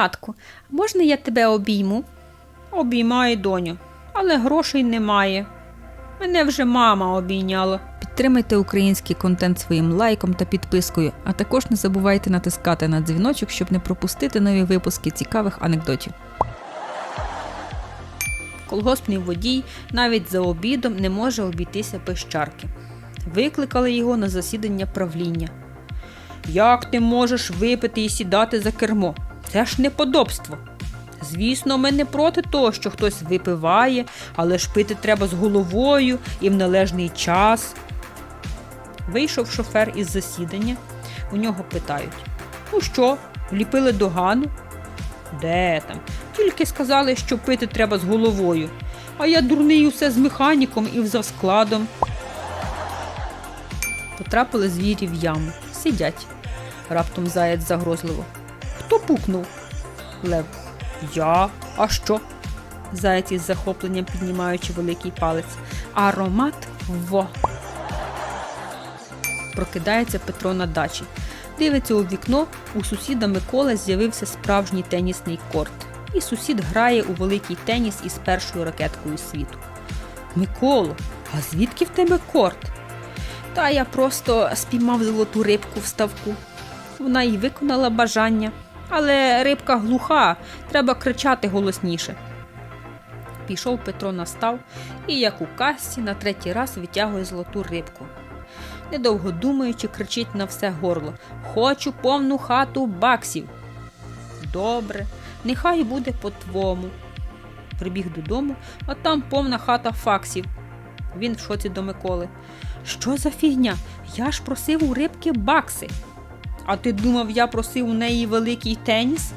Татку, можна я тебе обійму? Обіймай, доню, але грошей немає. Мене вже мама обійняла. Підтримайте український контент своїм лайком та підпискою, а також не забувайте натискати на дзвіночок, щоб не пропустити нові випуски цікавих анекдотів. Колгоспний водій навіть за обідом не може обійтися без чарки. Викликали його на засідання правління. Як ти можеш випити і сідати за кермо? Це ж неподобство. Звісно, ми не проти того, що хтось випиває, але ж пити треба з головою і в належний час. Вийшов шофер із засідання, у нього питають: Ну що, вліпили догану? Де там? Тільки сказали, що пити треба з головою. А я дурний усе з механіком і взяв складом. Потрапили звірі в яму. Сидять. Раптом заєць загрозливо. Хто пукнув? Лев. Я. А що? Заєць із захопленням піднімаючи великий палець. Аромат во. Прокидається Петро на дачі. Дивиться у вікно, у сусіда Микола з'явився справжній тенісний корт. І сусід грає у великий теніс із першою ракеткою світу. Миколо, а звідки в тебе корт? Та я просто спіймав золоту рибку в ставку. Вона й виконала бажання. Але рибка глуха, треба кричати голосніше. Пішов Петро на став і, як у касці, на третій раз витягує золоту рибку. Недовго думаючи, кричить на все горло Хочу повну хату баксів. Добре, нехай буде по-твому. Прибіг додому, а там повна хата факсів. Він в шоці до Миколи. Що за фігня? Я ж просив у рибки бакси. А ти думав, я просив у неї великий теніс?